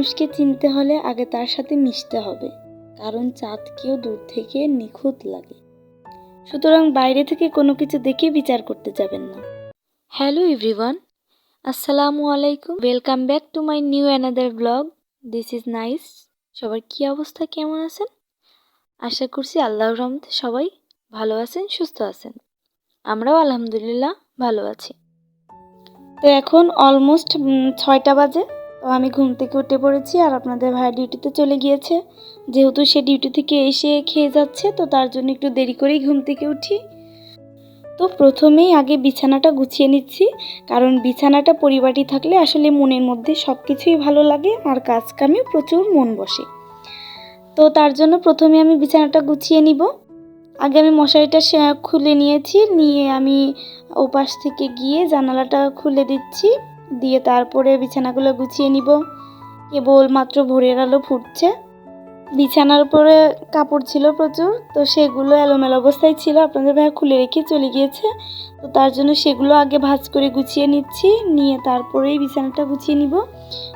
মানুষকে চিনতে হলে আগে তার সাথে মিশতে হবে কারণ চাঁদকেও দূর থেকে নিখুঁত লাগে। সুতরাং বাইরে থেকে কোনো কিছু দেখে বিচার করতে যাবেন না। হ্যালো এভরিওয়ান আসসালামু আলাইকুম। Welcome back to my new another blog this is nice সবার কী অবস্থা কেমন আছেন? আশা করছি আল্লাহর রহমতে সবাই ভালো আছেন সুস্থ আছেন। আমরাও আলহামদুলিল্লাহ ভালো আছি। তো এখন অলমোস্ট ছয়টা বাজে। তো আমি ঘুম থেকে উঠে পড়েছি আর আপনাদের ভাই ডিউটিতে চলে গিয়েছে। যেহেতু সে ডিউটি থেকে এসে খেয়ে যাচ্ছে, তো তার জন্য একটু দেরি করেই ঘুম থেকে উঠি। তো প্রথমেই আগে বিছানাটা গুছিয়ে নিচ্ছি, কারণ বিছানাটা পরিবারটি থাকলে আসলে মনের মধ্যে সব কিছুই ভালো লাগে আর কাজ কামেও প্রচুর মন বসে। তো তার জন্য প্রথমে আমি বিছানাটা গুছিয়ে নিব। আগে আমি মশারিটা খুলে নিয়েছি, নিয়ে আমি ওপাশ থেকে গিয়ে জানালাটা খুলে দিচ্ছি। দিয়ে তারপরে বিছানাগুলো গুছিয়ে নিব। কেবল মাত্র ভোরের আলো ফুটছে। বিছানার উপরে কাপড় ছিল প্রচুর, তো সেগুলো এলোমেলো অবস্থায় ছিল। আপনাদের ভাই খুলে রেখে চলে গিয়েছে। তো তার জন্য সেগুলো আগে ভাজ করে গুছিয়ে নিচ্ছি। নিয়ে তারপরেই বিছানাটা গুছিয়ে নিব।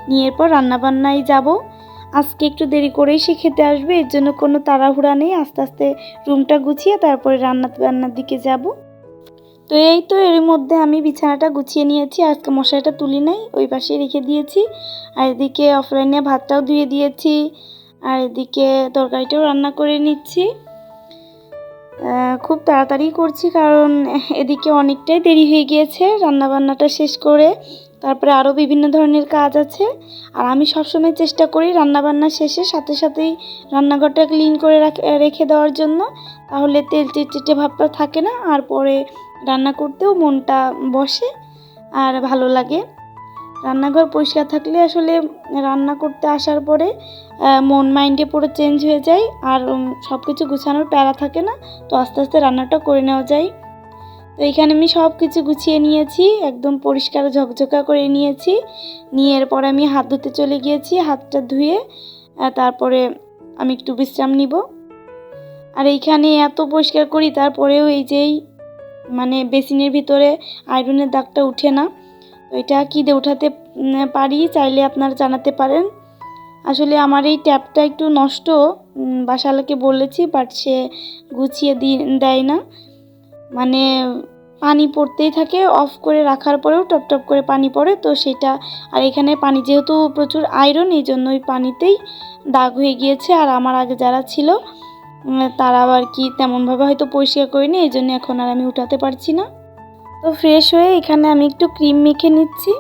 নিয়ে এরপর রান্নাবান্নায় যাব। আজকে একটু দেরি করেই সে খেতে আসবে, এর জন্য কোনো তাড়াহুড়া নেই। আস্তে আস্তে রুমটা গুছিয়ে তারপরে রান্না বান্নার দিকে যাব। তো এই তো এর মধ্যে আমি বিছানাটা গুছিয়ে নিয়েছি, আজকে মশারিটা তুলি নাই, ওই পাশে রেখে দিয়েছি। আর এদিকে অফলাইনে ভাতটাও ধুয়ে দিয়েছি, আর এদিকে তরকারিটাও রান্না করে নিচ্ছি। খুব তাড়াতাড়ি করছি কারণ এদিকে অনেকটাই দেরি হয়ে গিয়েছে রান্নাবান্নাটা শেষ করে। তারপরে আরও বিভিন্ন ধরনের কাজ আছে, আর আমি সবসময় চেষ্টা করি রান্নাবান্না শেষে সাথে সাথেই রান্নাঘরটা ক্লিন করে রেখে দেওয়ার জন্য। তাহলে তেল চিটচিটে ভাবটা থাকে না, আর পরে রান্না করতেও মনটা বসে আর ভালো লাগে। রান্নাঘর পরিষ্কার থাকলে আসলে রান্না করতে আসার পরে মন মাইন্ডে পুরো চেঞ্জ হয়ে যায় আর সব কিছু গুছানোর প্যারা থাকে না, তো আস্তে আস্তে রান্নাটা করে নেওয়া যায়। তো এখানে আমি সব কিছু গুছিয়ে নিয়েছি, একদম পরিষ্কার ঝকঝকা করে নিয়েছি। নিয়ে এরপর আমি হাত ধুতে চলে গিয়েছি, হাতটা ধুয়ে তারপরে আমি একটু বিশ্রাম নিব। আর এইখানে এত পরিষ্কার করি, তারপরেও এই যেই মানে বেসিনের ভিতরে আয়রনের দাগটা উঠে না। এটা কী দিয়ে উঠাতে পারি? চাইলে আপনারা জানাতে পারেন। আসলে আমার এই ট্যাপটা একটু নষ্ট বাসালাকে বলেছি বাট সে গুছিয়ে দেয় না। মানে পানি পড়তেই থাকে অফ করে রাখার পরেও টপ টপ করে পানি পড়ে। তো সেটা, আর এখানে পানি যেহেতু প্রচুর আয়রন এই জন্য ওই পানিতেই দাগ হয়ে গিয়েছে। আর আমার আগে যারা ছিল তারা আবার কি তেমনভাবে হয়তো পরিষ্কার করিনি, এই জন্য এখন আর আমি উঠাতে পারছি না। তো ফ্রেশ হয়ে এখানে আমি একটু ক্রিম মেখে নিচ্ছি।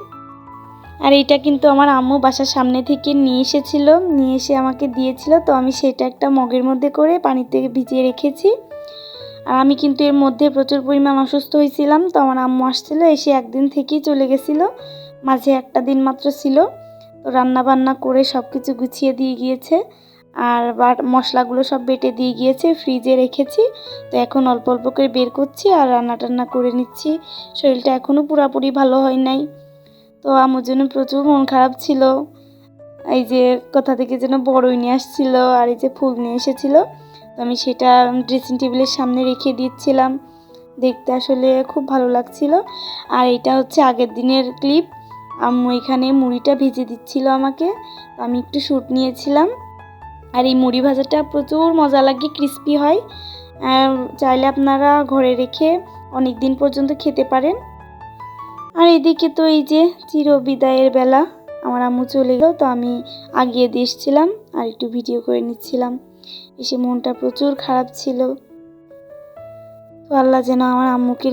আর এটা কিন্তু আমার আম্মু বাসার সামনে থেকে নিয়ে এসেছিল, নিয়ে এসে আমাকে দিয়েছিল, তো আমি সেটা একটা মগের মধ্যে করে পানিতে ভিজিয়ে রেখেছি। আর আমি কিন্তু এর মধ্যে প্রচুর পরিমাণ অসুস্থ হয়েছিলাম, তো আমার আম্মু আসছিল, এসে একদিন থেকেই চলে গেছিল। মাঝে একটা দিন মাত্র ছিল, তো রান্না বান্না করে সব কিছু গুছিয়ে দিয়ে গিয়েছে। আর মশলাগুলো সব বেটে দিয়ে গিয়েছে ফ্রিজে রেখেছি। তো এখন অল্প অল্প করে বের করছি আর রান্না টান্না করে নিচ্ছি। শরীরটা এখনও পুরাপুরি ভালো হয় নাই। তো আমার জন্য প্রচুর মন খারাপ ছিল। এই যে কোথা থেকে যেন বড়ই নিয়ে আসছিল আর এই যে ফুল নিয়ে এসেছিল। তো আমি সেটা ড্রেসিং টেবিলের সামনে রেখে দিচ্ছিলাম। দেখতে আসলে খুব ভালো লাগছিল। আর এটা হচ্ছে আগের দিনের ক্লিপ আম্মু এখানে মুড়িটা ভেজে দিচ্ছিল আমাকে। আমি একটু শ্যুট নিয়েছিলাম। আর এই মুড়ি ভাজাটা প্রচুর মজা লাগে ক্রিস্পি হয়। চাইলে আপনারা ঘরে রেখে অনেক দিন পর্যন্ত খেতে পারেন। আর এদিকে তো এই যে চির বিদায়ের বেলা, আমার আম্মু চলে গেল, তো আমি আগিয়ে দিয়ে এসছিলাম আর একটু ভিডিও করে নিচ্ছিলাম। এসে মনটা প্রচুর খারাপ ছিল। তো আল্লাহ যেন আমার আম্মুকে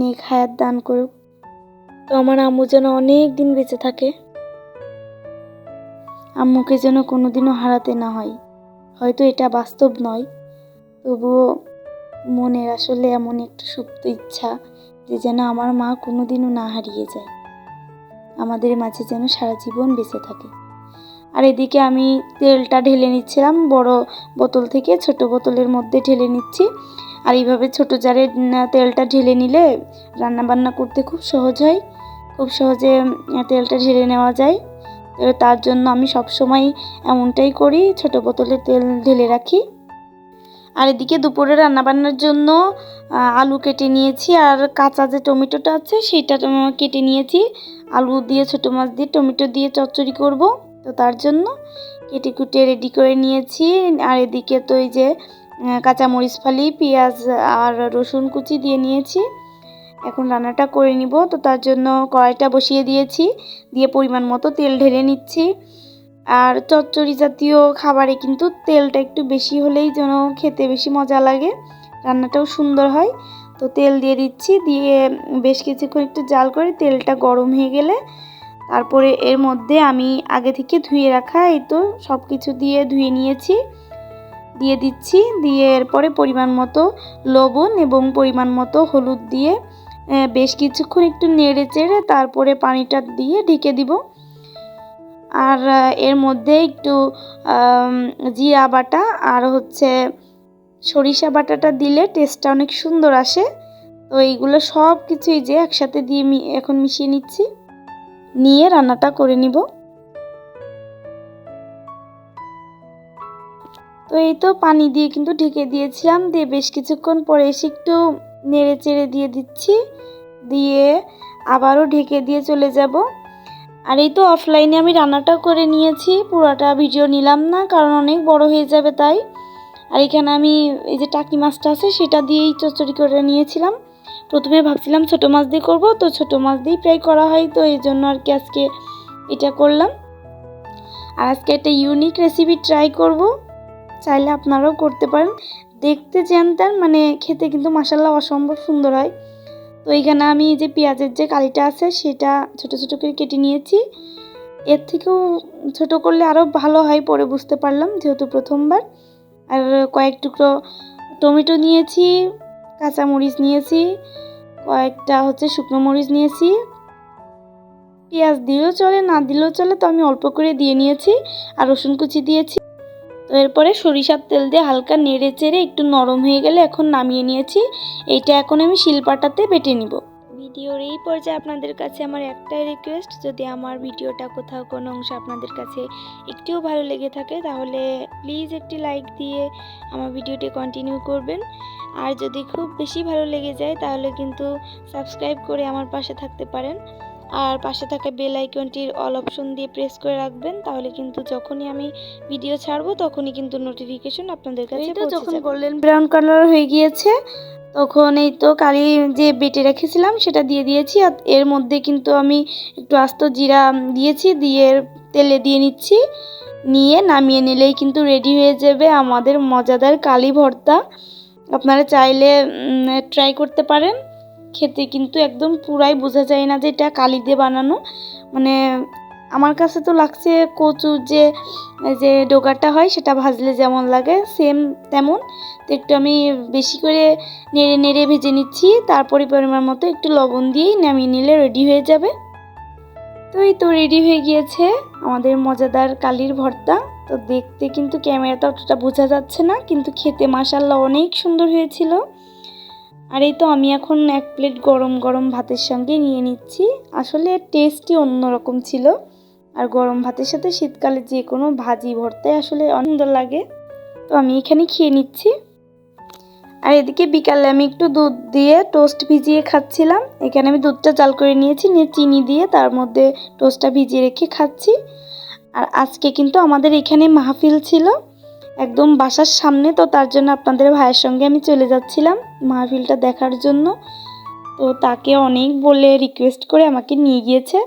নেক হায়াত দান করুক। তো আমার আম্মু যেন অনেক দিন বেঁচে থাকে। আম্মুকে যেন কোনোদিনও হারাতে না হয়। হয়তো এটা বাস্তব নয়, তবুও মনের আসলে এমন একটু সুপ্ত ইচ্ছা যে যেন আমার মা কোনোদিনও না হারিয়ে যায়। আমাদের মাঝে যেন সারা জীবন বেঁচে থাকে। আর এদিকে আমি তেলটা ঢেলে নিচ্ছিলাম, বড় বোতল থেকে ছোট বোতলের মধ্যে ঢেলে নিচ্ছি। আর এইভাবে ছোট জারে তেলটা ঢেলে নিলে রান্না বান্না করতে খুব সহজ হয়। খুব সহজে তেলটা ঢেলে নেওয়া যায়। তার জন্য আমি সবসময় এমনটাই করি, ছোট বোতলে তেল ঢেলে রাখি। আর এদিকে দুপুরে রান্নাবান্নার জন্য আলু কেটে নিয়েছি আর কাঁচা যে টমেটোটা আছে সেটা কেটে নিয়েছি। আলু দিয়ে, ছোটো মাছ দিয়ে, টমেটো দিয়ে চচ্চড়ি করব। তো তার জন্য কেটে কুটে রেডি করে নিয়েছি। আর এদিকে তো এই যে কাঁচামরিচ ফালি, পেঁয়াজ আর রসুন কুচি দিয়ে নিয়েছি। এখন রান্নাটা করে নিব। তো তার জন্য কড়াইটা বসিয়ে দিয়েছি। দিয়ে পরিমাণ মতো তেল ঢেলে নিচ্ছি। আর চচ্চড়ি জাতীয় খাবারে কিন্তু তেলটা একটু বেশি হলেই যেন খেতে বেশি মজা লাগে। রান্নাটাও সুন্দর হয়। তো তেল দিয়ে দিচ্ছি। দিয়ে বেশ কিছুক্ষণ একটু জাল করে তেলটা গরম হয়ে গেলে তারপরে এর মধ্যে আমি আগে থেকে ধুয়ে রাখা এই তো সব কিছু দিয়ে ধুয়ে নিয়েছি। দিয়ে দিচ্ছি। দিয়ে এরপরে পরিমাণ মতো লবণ এবং পরিমাণ মতো হলুদ দিয়ে বেশ কিছুক্ষণ একটু নেড়ে চেড়ে তারপরে পানিটা দিয়ে ঢেকে দিব। আর এর মধ্যে একটু জিরা বাটা আর হচ্ছে সরিষা বাটাটা দিলে টেস্টটা অনেক সুন্দর আসে। তো এইগুলো সব কিছুই যে একসাথে দিয়ে এখন মিশিয়ে নিচ্ছি। নিয়ে রান্নাটা করে নিব। তো এই তো পানি দিয়ে কিন্তু ঢেকে দিয়েছিলাম। দিয়ে বেশ কিছুক্ষণ পরে এসে একটু নেড়ে চেড়ে দিয়ে দিচ্ছি। দিয়ে আবারও ঢেকে দিয়ে চলে যাব। আর এই তো অফলাইনে আমি রান্নাটা করে নিয়েছি, পুরোটা ভিডিও নিলাম না, কারণ অনেক বড় হয়ে যাবে তাই। আর এখানে আমি এই যে টাকি মাছটা আছে, সেটা দিয়েই চচ্চড়ি করে নিয়েছিলাম। প্রথমে ভাবছিলাম ছোট মাছ দিয়ে করব, তো ছোট মাছ দিয়েই প্রায় করা হয়, তো এই জন্য আর কি আজকে এটা করলাম। আর আজকে একটা ইউনিক রেসিপি ট্রাই করব, চাইলে আপনারাও করতে পারেন। দেখতে জানতেন মানে খেতে কিন্তু মাসাল্লাহ অসম্ভব সুন্দর হয়। তো এইখানে আমি যে পেঁয়াজের যে কালিটা আছে সেটা ছোট ছোট করে কেটে নিয়েছি। এর থেকেও ছোট করলে আরও ভালো হয় পরে বুঝতে পারলাম যেহেতু প্রথমবার। আর কয়েক টুকরো টমেটো নিয়েছি কাঁচা মরিচ নিয়েছি, কয়েকটা হচ্ছে শুকনো মরিচ নিয়েছি। পেঁয়াজ দিলেও চলে, না দিলেও চলে, তো আমি অল্প করে দিয়ে নিয়েছি। আর রসুন কুচি দিয়েছি। তো এরপরে সরিষার তেল দিয়ে হালকা নেড়ে চেড়ে একটু নরম হয়ে গেলে এখন নামিয়ে নিয়েছি। এইটা এখন আমি শিলপাটাতে বেটে নিব। ভিডিওর এই পর্যায়ে আপনাদের কাছে আমার একটাই রিকোয়েস্ট যদি আমার ভিডিওটা কোথাও কোনো অংশ আপনাদের কাছে একটিও ভালো লেগে থাকে, তাহলে প্লিজ একটি লাইক দিয়ে আমার ভিডিওটি কন্টিনিউ করবেন। আর যদি খুব বেশি ভালো লেগে যায়, তাহলে কিন্তু সাবস্ক্রাইব করে আমার পাশে থাকতে পারেন। আর পাশে থাকা বেল আইকনটির অল অপশন দিয়ে প্রেস করে রাখবেন তাহলে কিন্তু যখনই আমি ভিডিও ছাড়বো তখনই কিন্তু নোটিফিকেশন আপনাদের কাছে যখন গোল্ডেন ব্রাউন কালার হয়ে গিয়েছে তখন এই তো কালি যে বেটে রেখেছিলাম সেটা দিয়ে দিয়েছি। আর এর মধ্যে কিন্তু আমি একটু আস্ত জিরা দিয়েছি দিয়ে তেলে দিয়ে নিচ্ছি। নিয়ে নামিয়ে নিলেই কিন্তু রেডি হয়ে যাবে আমাদের মজাদার কালি ভর্তা। আপনারা চাইলে ট্রাই করতে পারেন। খেতে, কিন্তু একদম পুরাই বোঝা যায় না যে এটা কালি দিয়ে বানানো। মানে আমার কাছে তো লাগছে কচুর যে যে ডোকাটা হয়, সেটা ভাজলে যেমন লাগে সেম তেমন। তো একটু আমি বেশি করে নেড়ে নেড়ে ভেজে নিচ্ছি। তারপরে পরিমাণ মতো একটু লবণ দিয়েই নামিয়ে নিলে রেডি হয়ে যাবে। তো এই তো রেডি হয়ে গিয়েছে আমাদের মজাদার কালির ভর্তা। তো দেখতে কিন্তু ক্যামেরাতে অতটা বোঝা যাচ্ছে না, কিন্তু খেতে মাসাল্লাহ অনেক সুন্দর হয়েছিল। আর এই তো আমি এখন এক প্লেট গরম গরম ভাতের সঙ্গে নিয়ে নিচ্ছি। আসলে টেস্টই অন্যরকম ছিল। আর গরম ভাতের সাথে শীতকালে যে কোনো ভাজি ভর্তাই আসলে অনেক লাগে। তো আমি এখানে খেয়ে নিচ্ছি। আর এদিকে বিকালে আমি একটু দুধ দিয়ে টোস্ট ভিজিয়ে খাচ্ছিলাম। এখানে আমি দুধটা জাল করে নিয়েছি, নিয়ে চিনি দিয়ে তার মধ্যে টোস্টটা ভিজিয়ে রেখে খাচ্ছি। আর আজকে কিন্তু আমাদের এখানে মাহফিল ছিল। একদম বাসার সামনে, তো তার জন্য আপনাদের ভাইয়ের সঙ্গে আমি চলে যাচ্ছিলাম মাহফিলটা দেখার জন্য। তো তাকে অনেক বলে রিকোয়েস্ট করে আমাকে নিয়ে গিয়েছে।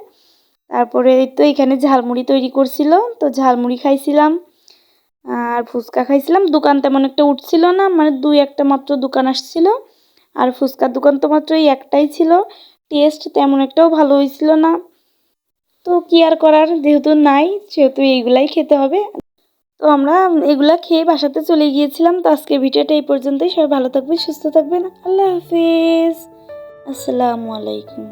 তারপরে তো এখানে ঝালমুড়ি তৈরি করছিল, তো ঝালমুড়ি খাইছিলাম। আর ফুচকা খাইছিলাম। দোকান তেমন একটা উঠছিল না মানে দুই একটা মাত্র দোকান আসছিল। আর ফুচকার দোকান তো মাত্র এই একটাই ছিল। টেস্ট তেমন একটাও ভালো হয়েছিল না। তো কি আর করার, যেহেতু নাই, সেহেতু এইগুলাই খেতে হবে। তো আমরা এগুলা খেয়ে বাসাতে চলে গিয়েছিলাম। তো আজকে ভিডিওটা এই পর্যন্তই। সবাই ভালো থাকবে সুস্থ থাকবেন। আল্লাহ হাফিজ। আসসালামু আলাইকুম।